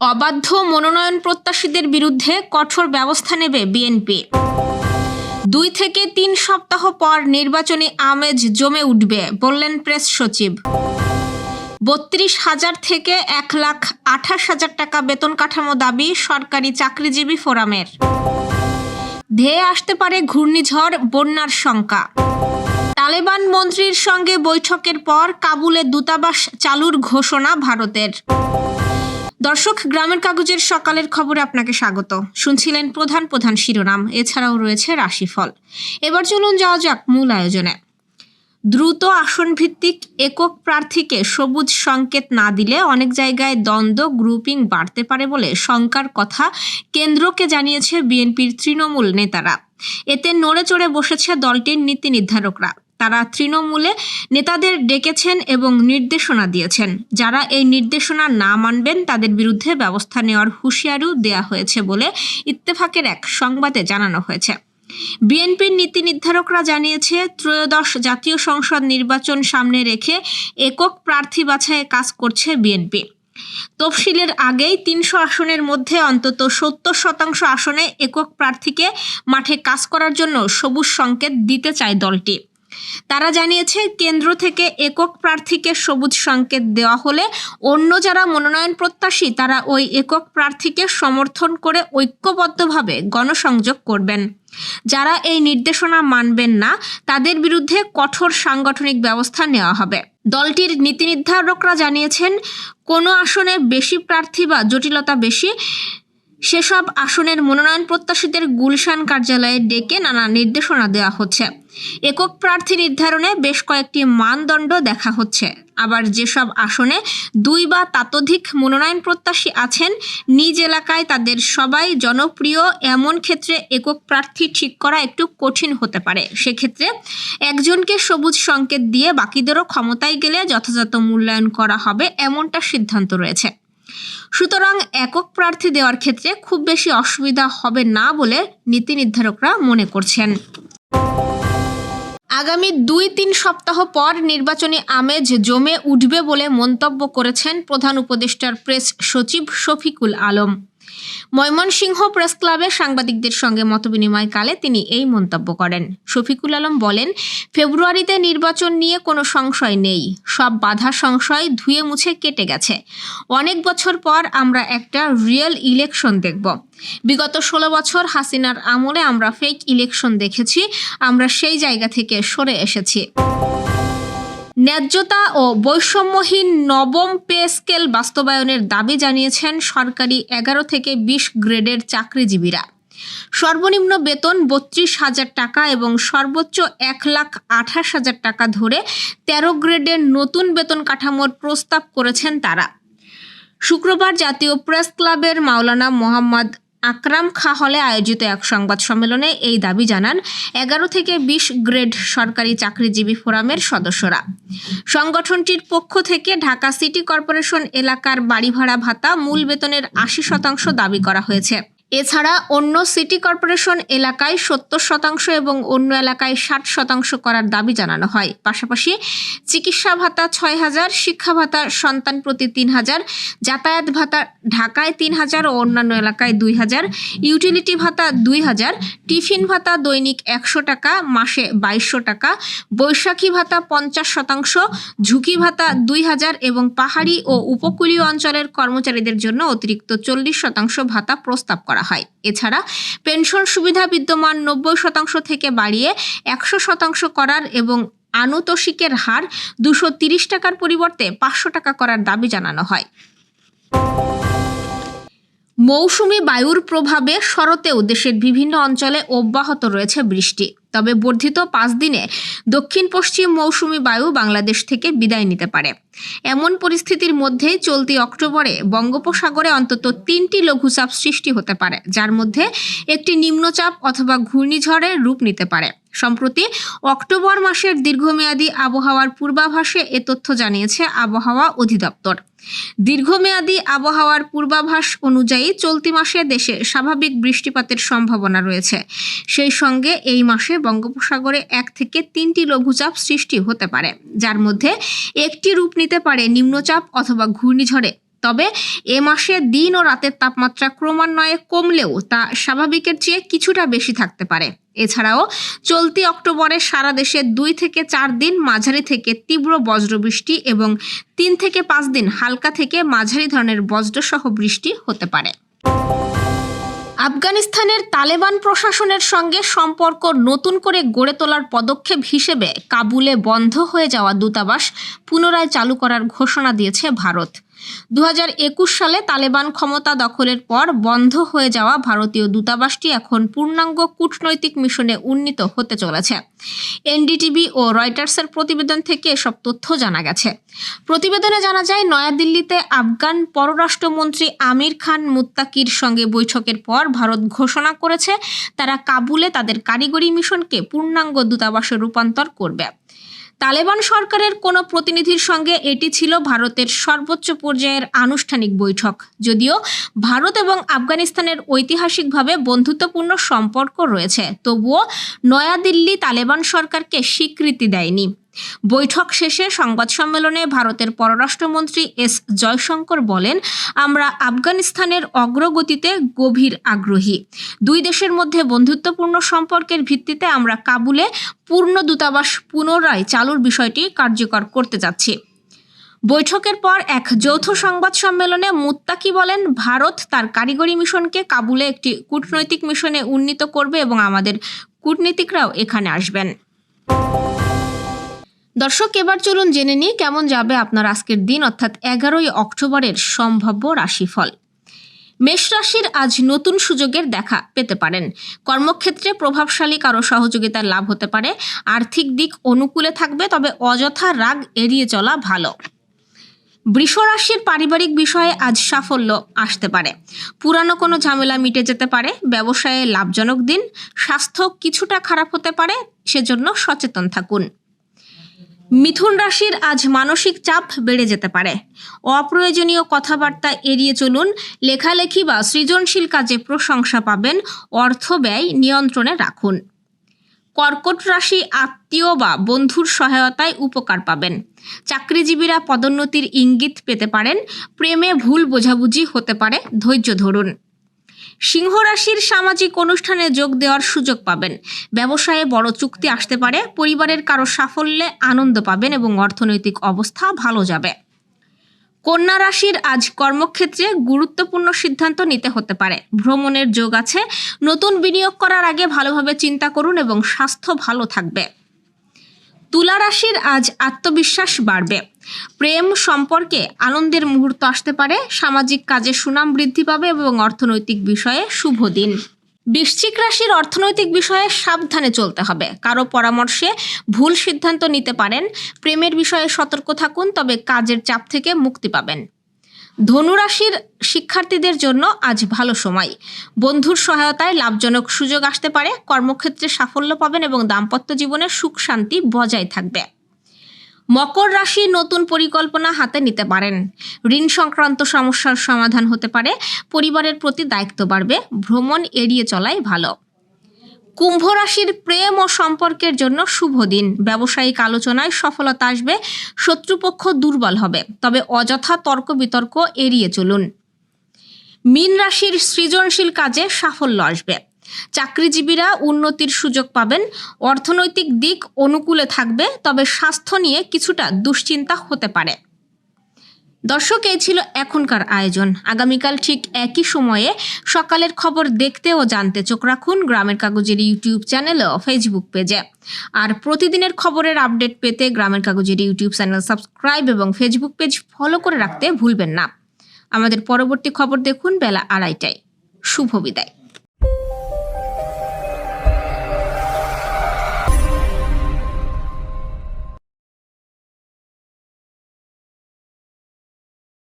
অবাধ্য মনোনয়ন প্রত্যাশীদের বিরুদ্ধে কঠোর ব্যবস্থা নেবে বিএনপি। দুই থেকে তিন সপ্তাহ পর নির্বাচনী আমেজ জমে উঠবে, বললেন প্রেস সচিব। বত্রিশ হাজার থেকে এক লাখ আঠাশ হাজার টাকা বেতন কাঠামো দাবি সরকারি চাকরিজীবী ফোরামের। ধেয়ে আসতে পারে ঘূর্ণিঝড়, বন্যার শঙ্কা। তালেবান মন্ত্রীর সঙ্গে বৈঠকের পর কাবুলে দূতাবাস চালুর ঘোষণা ভারতের। দর্শক, গ্রামের কাগজের সকালের খবরে আপনাকে স্বাগত। শুনছিলেন প্রধান প্রধান শিরোনাম, এছাড়াও রয়েছে রাশিফল। এবার চলুন যাওয়া যাক মূল আয়োজনে। দ্রুত আসন ভিত্তিক একক প্রার্থীকে সবুজ সংকেত না দিলে অনেক জায়গায় দ্বন্দ্ব, গ্রুপিং বাড়তে পারে বলে শঙ্কার কথা কেন্দ্রকে জানিয়েছে বিএনপির তৃণমূল নেতারা। এতে নড়ে চড়ে বসেছে দলটির নীতি নির্ধারকরা। তারা তৃণমূলে নেতাদের ডেকেছেন এবং নির্দেশনা দিয়েছেন। যারা এই নির্দেশনা না মানবেন, তাদের বিরুদ্ধে ব্যবস্থা নেওয়ার হুঁশিয়ারিও দেওয়া হয়েছে বলে ইত্তেফাকের এক সংবাদে জানানো হয়েছে। বিএনপির নীতি নির্ধারকরা জানিয়েছে, ত্রয়োদশ জাতীয় সংসদ নির্বাচন সামনে রেখে একক প্রার্থী বাছাইয়ে কাজ করছে বিএনপি। তফসিলের আগেই তিনশো আসনের মধ্যে অন্তত সত্তর শতাংশ আসনে একক প্রার্থীকে মাঠে কাজ করার জন্য সবুজ সংকেত দিতে চায় দলটি। তারা জানিয়েছে, কেন্দ্র থেকে একক প্রার্থীকে সবুজ সংকেত দেওয়া হলে অন্য যারা মনোনয়ন প্রত্যাশী, তারা ওই একক প্রার্থীকে সমর্থন করে ঐক্যবদ্ধভাবে গণসংযোগ করবেন। যারা এই নির্দেশনা মানবেন না, তাদের বিরুদ্ধে কঠোর সাংগঠনিক ব্যবস্থা নেওয়া হবে। দলটির নীতি নির্ধারকরা জানিয়েছেন, কোনো আসনে বেশি প্রার্থী বা জটিলতা বেশি, সেসব আসনের মনোনয়ন প্রত্যাশীদের গুলশান কার্যালয়ে ডেকে নানা নির্দেশনা দেওয়া হচ্ছে। একক প্রার্থী নির্ধারণে বেশ কয়েকটি মানদণ্ড দেখা হচ্ছে। আবার যেসব আসনে দুই বা ততোধিক মনোনয়ন প্রত্যাশী আছেন, নিজ এলাকায় তাদের সবাই জনপ্রিয়, এমন ক্ষেত্রে একক প্রার্থী ঠিক করা একটু কঠিন হতে পারে। সেক্ষেত্রে একজনকে সবুজ সংকেত দিয়ে বাকিদেরও ক্ষমতায় গেলে যথাযথ মূল্যায়ন করা হবে এমনটা সিদ্ধান্ত রয়েছে। সুতরাং একক প্রার্থী দেওয়ার ক্ষেত্রে খুব বেশি অসুবিধা হবে না বলে নীতি নির্ধারকরা মনে করছেন। আগামী দুই তিন সপ্তাহ পর নির্বাচনী আমেজ জমে উঠবে বলে মন্তব্য করেছেন প্রধান উপদেষ্টার প্রেস সচিব শফিকুল আলম। ময়মনসিংহ প্রেস ক্লাবে সাংবাদিকদের সঙ্গে মতবিনিময়কালে তিনি এই মন্তব্য করেন। শফিকুল আলম বলেন, ফেব্রুয়ারিতে নির্বাচন নিয়ে কোনো সংশয় নেই। সব বাধা সংশয় ধুয়ে মুছে কেটে গেছে। অনেক বছর পর আমরা একটা রিয়েল ইলেকশন দেখব। বিগত ষোলো বছর হাসিনার আমলে আমরা ফেক ইলেকশন দেখেছি। আমরা সেই জায়গা থেকে সরে এসেছি। ন্যায্যতা ও বৈষম্যহীন নবম পে স্কেল বাস্তবায়নের দাবি জানিয়েছেন সরকারি এগারো থেকে বিশ গ্রেডের চাকরিজীবীরা। সর্বনিম্ন বেতন বত্রিশ হাজার টাকা এবং সর্বোচ্চ এক লাখ আঠাশ হাজার টাকা ধরে তেরো গ্রেডের নতুন বেতন কাঠামোর প্রস্তাব করেছেন তারা। শুক্রবার জাতীয় প্রেস ক্লাবের মাওলানা মোহাম্মদ আকরাম খা হলে আয়োজিত এক সংবাদ সম্মেলনে এই দাবি জানান এগারো থেকে বিশ গ্রেড সরকারি চাকরিজীবী ফোরামের সদস্যরা। সংগঠনটির পক্ষ থেকে ঢাকা সিটি কর্পোরেশন এলাকার বাড়ি ভাড়া ভাতা মূল বেতনের আশি শতাংশ দাবি করা হয়েছে। এছাড়া অন্য সিটি কর্পোরেশন এলাকায় সত্তর শতাংশ এবং অন্য এলাকায় ষাট শতাংশ করার দাবি জানানো হয়। পাশাপাশি চিকিৎসা ভাতা ছয় হাজার, শিক্ষা ভাতা সন্তান প্রতি তিন হাজার, যাতায়াত ভাতা ঢাকায় তিন হাজার ও অন্যান্য এলাকায় দুই হাজার, ইউটিলিটি ভাতা দুই হাজার, টিফিন ভাতা দৈনিক একশো টাকা, মাসে বাইশশো টাকা, বৈশাখী ভাতা পঞ্চাশ শতাংশ, ঝুঁকি ভাতা দুই হাজার এবং পাহাড়ি ও উপকূলীয় অঞ্চলের কর্মচারীদের জন্য অতিরিক্ত চল্লিশ শতাংশ ভাতা প্রস্তাব করা হয়। এছাড়া পেনশন সুবিধা বিদ্যমান নব্বই শতাংশ থেকে বাড়িয়ে একশো শতাংশ করার এবং আনুতোষিকের হার দুশো টাকার পরিবর্তে পাঁচশো টাকা করার দাবি জানানো হয়। মৌসুমি বায়ুর প্রভাবে শরতেও দেশের বিভিন্ন অঞ্চলে অব্যাহত রয়েছে বৃষ্টি। তবে বর্ধিত পাঁচ দিনে দক্ষিণ পশ্চিম মৌসুমি বায়ু বাংলাদেশ থেকে বিদায় নিতে পারে। এমন পরিস্থিতির মধ্যেই চলতি অক্টোবরে বঙ্গোপসাগরে অন্তত তিনটি লঘুচাপ সৃষ্টি হতে পারে, যার মধ্যে একটি নিম্নচাপ অথবা ঘূর্ণিঝড়ের রূপ নিতে পারে। সম্প্রতি অক্টোবর মাসের দীর্ঘমেয়াদী আবহাওয়ার পূর্বাভাসে এ তথ্য জানিয়েছে আবহাওয়া অধিদপ্তর। দীর্ঘমেয়াদী আবহাওয়ার পূর্বাভাস অনুযায়ী চলতি মাসে দেশে স্বাভাবিক বৃষ্টিপাতের সম্ভাবনা রয়েছে। সেই সঙ্গে এই মাসে বঙ্গোপসাগরে এক থেকে তিনটি লঘুচাপ সৃষ্টি হতে পারে, যার মধ্যে একটি রূপ নিতে পারে নিম্নচাপ অথবা ঘূর্ণিঝড়ে। তবে এ মাসে দিন ও রাতের তাপমাত্রা ক্রমান্বয়ে কমলেও তা স্বাভাবিকের চেয়ে কিছুটা বেশি থাকতে পারে। এছাড়াও চলতি অক্টোবরে সারা দেশে দুই থেকে চার দিন মাঝারি থেকে তীব্র বজ্রবৃষ্টি এবং তিন থেকে পাঁচ দিন হালকা থেকে মাঝারি ধরনের বজ্রসহ বৃষ্টি হতে পারে। আফগানিস্তানের তালেবান প্রশাসনের সঙ্গে সম্পর্ক নতুন করে গড়ে তোলার পদক্ষেপ হিসেবে কাবুলে বন্ধ হয়ে যাওয়া দূতাবাস পুনরায় চালু করার ঘোষণা দিয়েছে ভারত। দু হাজার একুশ সালে তালেবান ক্ষমতা দখলের পর বন্ধ হয়ে যাওয়া ভারতীয় দূতাবাসটি এখন পূর্ণাঙ্গ কূটনৈতিক মিশনে উন্নীত হতে চলেছে। এনডিটিভি ও রয়টার্সের প্রতিবেদন থেকে এসব তথ্য জানা গেছে। প্রতিবেদনে জানা যায়, নয়াদিল্লিতে আফগান পররাষ্ট্রমন্ত্রী আমির খান মুত্তাকির সঙ্গে বৈঠকের পর ভারত ঘোষণা করেছে, তারা কাবুলে তাদের কারিগরি মিশনকে পূর্ণাঙ্গ দূতাবাসে রূপান্তর করবে। তালেবান সরকারের কোনো প্রতিনিধির সঙ্গে এটি ছিল ভারতের সর্বোচ্চ পর্যায়ের আনুষ্ঠানিক বৈঠক। যদিও ভারত এবং আফগানিস্তানের ঐতিহাসিকভাবে বন্ধুত্বপূর্ণ সম্পর্ক রয়েছে, তবুও নয়াদিল্লি তালেবান সরকারকে স্বীকৃতি দেয়নি। বৈঠক শেষে সংবাদ সম্মেলনে ভারতের পররাষ্ট্রমন্ত্রী এস জয়শঙ্কর বলেন, আমরা আফগানিস্তানের অগ্রগতিতে গভীর আগ্রহী। দুই দেশের মধ্যে বন্ধুত্বপূর্ণ সম্পর্কের ভিত্তিতে আমরা কাবুলে পূর্ণ দূতাবাস পুনরায় চালুর বিষয়টি কার্যকর করতে যাচ্ছি। বৈঠকের পর এক যৌথ সংবাদ সম্মেলনে মুত্তাকি বলেন, ভারত তার কারিগরি মিশনকে কাবুলে একটি কূটনৈতিক মিশনে উন্নীত করবে এবং আমাদের কূটনীতিকরাও এখানে আসবেন। দর্শক, এবার চলুন জেনে নিই কেমন যাবে আপনার আজকের দিন, অর্থাৎ এগারোই অক্টোবরের সম্ভাব্য রাশিফল। মেষ রাশির আজ নতুন সুযোগের দেখা পেতে পারেন। কর্মক্ষেত্রে প্রভাবশালী কারও সহযোগিতার লাভ হতে পারে। আর্থিক দিক অনুকূলে থাকবে, তবে অযথা রাগ এড়িয়ে চলা ভালো। বৃষ রাশির পারিবারিক বিষয়ে আজ সাফল্য আসতে পারে। পুরানো কোনো ঝামেলা মিটে যেতে পারে, ব্যবসায়ে লাভজনক দিন, স্বাস্থ্য কিছুটা খারাপ হতে পারে, সেজন্য সচেতন থাকুন। মিথুন রাশির আজ মানসিক চাপ বেড়ে যেতে পারে। অপ্রয়োজনীয় কথাবার্তা এড়িয়ে চলুন, লেখালেখি বা সৃজনশীল কাজে প্রশংসা পাবেন, অর্থ ব্যয় নিয়ন্ত্রণে রাখুন। কর্কট রাশি আত্মীয় বা বন্ধুর সহায়তায় উপকার পাবেন। চাকরিজীবীরা পদোন্নতির ইঙ্গিত পেতে পারেন, প্রেমে ভুল বোঝাবুঝি হতে পারে, ধৈর্য ধরুন। সিংহ রাশির সামাজিক অনুষ্ঠানে যোগ দেওয়ার সুযোগ পাবেন। ব্যবসায়ে বড় চুক্তি আসতে পারে, পরিবারের কারও সাফল্যে আনন্দ পাবেন এবং অর্থনৈতিক অবস্থা ভালো যাবে। কন্যা রাশির আজ কর্মক্ষেত্রে গুরুত্বপূর্ণ সিদ্ধান্ত নিতে হতে পারে। ভ্রমণের যোগ আছে, নতুন বিনিয়োগ করার আগে ভালোভাবে চিন্তা করুন এবং স্বাস্থ্য ভালো থাকবে। তুলা রাশির আজ আত্মবিশ্বাস বাড়বে। প্রেম সম্পর্কে আনন্দের মুহূর্ত আসতে পারে, সামাজিক কাজে সুনাম বৃদ্ধি পাবে এবং অর্থনৈতিক বিষয়ে শুভ দিন। বৃশ্চিক রাশির অর্থনৈতিক বিষয়ে সাবধানে চলতে হবে। কারও পরামর্শে ভুল সিদ্ধান্ত নিতে পারেন, প্রেমের বিষয়ে সতর্ক থাকুন, তবে কাজের চাপ থেকে মুক্তি পাবেন। ধনুরাশির শিক্ষার্থীদের জন্য আজ ভালো সময়। বন্ধুর সহায়তায় লাভজনক সুযোগ আসতে পারে, কর্মক্ষেত্রে সাফল্য পাবেন এবং দাম্পত্য জীবনে সুখ শান্তি বজায় থাকবে। মকর রাশি নতুন পরিকল্পনা হাতে নিতে পারেন। ঋণ সংক্রান্ত সমস্যার সমাধান হতে পারে, পরিবারের প্রতি দায়িত্ব বাড়বে, ভ্রমণ এড়িয়ে চলাই ভালো। কুম্ভ রাশির প্রেম ও সম্পর্কের জন্য শুভ দিন। ব্যবসায়িক আলোচনায় সফলতা আসবে, শত্রুপক্ষ দুর্বল হবে, তবে অযথা তর্ক বিতর্ক এড়িয়ে চলুন। মীন রাশির সৃজনশীল কাজে সাফল্য আসবে। চাকরিজীবীরা উন্নতির সুযোগ পাবেন, অর্থনৈতিক দিক অনুকূলে থাকবে, তবে স্বাস্থ্য নিয়ে কিছুটা দুশ্চিন্তা হতে পারে। দর্শক, এই ছিল এখনকার আয়োজন। আগামীকাল ঠিক একই সময়ে সকালের খবর দেখতে ও জানতে চোখ রাখুন গ্রামের কাগজের ইউটিউব চ্যানেল ও ফেসবুক পেজে। আর প্রতিদিনের খবরের আপডেট পেতে গ্রামের কাগজের ইউটিউব চ্যানেল সাবস্ক্রাইব এবং ফেসবুক পেজ ফলো করে রাখতে ভুলবেন না। আমাদের পরবর্তী খবর দেখুন বেলা আড়াইটায়। শুভ বিদায়।